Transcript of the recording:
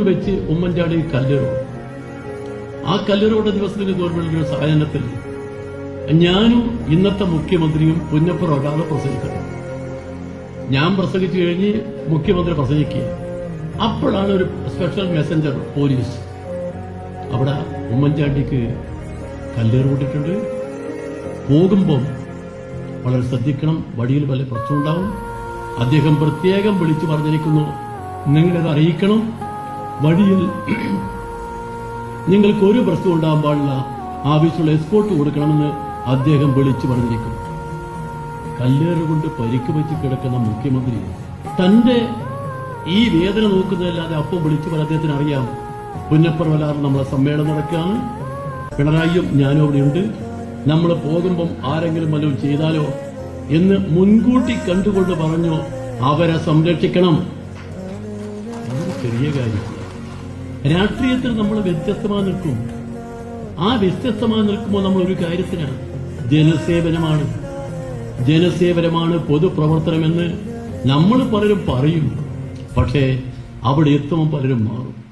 എയർപോർട്ടിൽ വെച്ച് ഉമ്മൻചാണ്ടി കല്ലേറും ആ കല്ലേറുടെ ദിവസത്തിന് ഗവൺമെന്റിന്റെ സഹായനത്തിൽ ഞാനും ഇന്നത്തെ മുഖ്യമന്ത്രിയും പുന്നപ്പുറം ഒരാളെ പ്രസംഗിക്കണം ഞാൻ പ്രസംഗിച്ചു കഴിഞ്ഞ് മുഖ്യമന്ത്രി പ്രസംഗിക്കുക. അപ്പോഴാണ് ഒരു സ്പെഷ്യൽ മെസ്സഞ്ചർ പോലീസ് അവിടെ ഉമ്മൻചാണ്ടിക്ക് കല്ലേറ് കൂട്ടിട്ടുണ്ട് പോകുമ്പം വളരെ ശ്രദ്ധിക്കണം വഴിയിൽ വല്ല പ്രശ്നമുണ്ടാവും. അദ്ദേഹം പ്രത്യേകം വിളിച്ചു പറഞ്ഞിരിക്കുന്നു നിങ്ങളിത് അറിയിക്കണം. വഴിയിൽ നിങ്ങൾക്ക് ഒരു പ്രശ്നം ഉണ്ടാകാൻ പാടില്ല. ആവശ്യമുള്ള എസ്കോട്ട് കൊടുക്കണമെന്ന് അദ്ദേഹം വിളിച്ചു പറഞ്ഞിരിക്കും. കല്ലേറ് കൊണ്ട് പരിക്ക് വെച്ച് കിടക്കുന്ന മുഖ്യമന്ത്രി തന്റെ ഈ വേദന നോക്കുന്നതല്ലാതെ അപ്പം വിളിച്ചു പറ അദ്ദേഹത്തിന് അറിയാം. പുന്നപ്പുറവലാർ നമ്മളെ സമ്മേളനം നടക്കുകയാണ്. പിണറായിയും ഞാനും അവിടെയുണ്ട് നമ്മൾ പോകുമ്പം ആരെങ്കിലും വല്ലതും ചെയ്താലോ എന്ന് മുൻകൂട്ടി കണ്ടുകൊണ്ട് പറഞ്ഞു അവരെ സംരക്ഷിക്കണം. ചെറിയ കാര്യമാണ് രാഷ്ട്രീയത്തിൽ നമ്മൾ വ്യത്യസ്തമായി നിൽക്കും. ആ വ്യത്യസ്തമായി നിൽക്കുമ്പോൾ നമ്മൾ ഒരു കാര്യത്തിനാണ്. ജനസേവനമാണ്. ജനസേവനമാണ് പൊതുപ്രവർത്തനമെന്ന് നമ്മൾ പലരും പറയും. പക്ഷേ അവിടെ എത്തുമ്പോൾ പലരും മാറും.